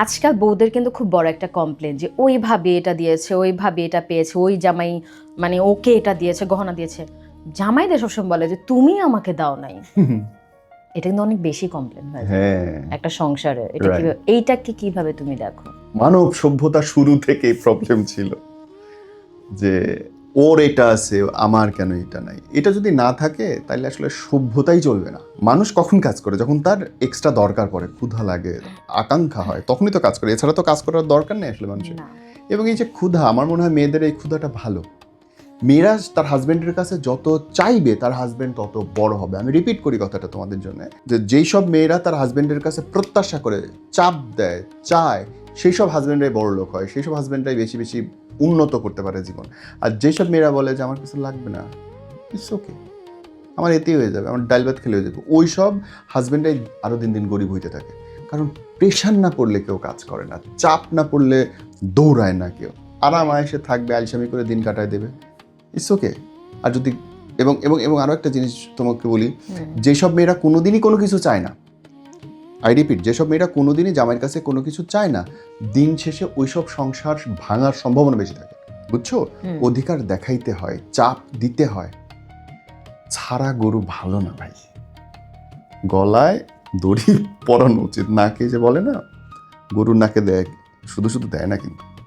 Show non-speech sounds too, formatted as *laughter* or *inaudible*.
আজকাল বউদের কিন্তু খুব বড় একটা কমপ্লেন যে ওইভাবে এটা দিয়েছে ওইভাবে এটা পেয়েছে ওই জামাই মানে ওকে এটা দিয়েছে গহনা দিয়েছে। জামাইদের সবসময় বলে যে তুমি আমাকে দাও নাই। *laughs* এটা কিন্তু অনেক বেশি কমপ্লেন হয় হ্যাঁ। একটা সংসারে। এটা. কীভাবে এইটাকে কীভাবে তুমি দেখো? মানব সভ্যতা শুরু থেকে প্রবলেম ছিল যে ওর এটা আছে আমার কেন এটা নাই? এটা যদি না থাকে তাহলে আসলে সভ্যতাই চলবে না। মানুষ কখন কাজ করে? যখন তার এক্সট্রা দরকার পড়ে ক্ষুধা লাগে আকাঙ্ক্ষা হয় তখনই তো কাজ করে। এছাড়া তো কাজ করার দরকার নেই আসলে মানুষের। এবং এই যে ক্ষুধা আমার মনে হয় মেয়েদের এই ক্ষুধাটা ভালো। মেয়েরা তার হাজব্যান্ডের কাছে যত চাইবে তার হাজব্যান্ড তত বড় হবে। আমি রিপিট করি কথাটা তোমাদের জন্য যে যেই সব মেয়েরা তার হাজব্যান্ডের কাছে প্রত্যাশা করে চাপ দেয় চায় সেই সব হাজব্যান্ডরাই বড় লোক হয় সেই সব হাজব্যান্ডরাই বেশি বেশি উন্নত করতে পারে জীবন। আর যেসব মেয়েরা বলে যে আমার কিছু লাগবে না ইটস ওকে আমার এতেই হয়ে যাবে আমার ডাল ভাত খেলে হয়ে যাবে। ওই সব হাজব্যান্ডাই আরও দিন দিন গরিব হইতে থাকে। কারণ প্রেশার না পড়লে কেউ কাজ করে না চাপ না পড়লে দৌড়ায় না কেউ। আরাম আয়েসে থাকবে আলসামি করে দিন কাটায় দেবে। ইটস ওকে আর যদি এবং এবং এবং আরও একটা জিনিস তোমাকে বলি যেসব মেয়েরা কোনোদিনই কোনো কিছু চায় না আই রিপিট যেসব মেয়েরা কোনোদিনই জামাইয়ের কাছে কোনো কিছু চায় না দিন শেষে ওইসব সংসার ভাঙার সম্ভাবনা বেশি থাকে। বুঝছ? অধিকার দেখাইতে হয় চাপ দিতে হয়। ছাড়া গরু ভালো না ভাই। গলায় দড়ি পরানো উচিত। নাকে যে বলে না গরুর নাকে দেয় শুধু শুধু দেয় না কিন্তু।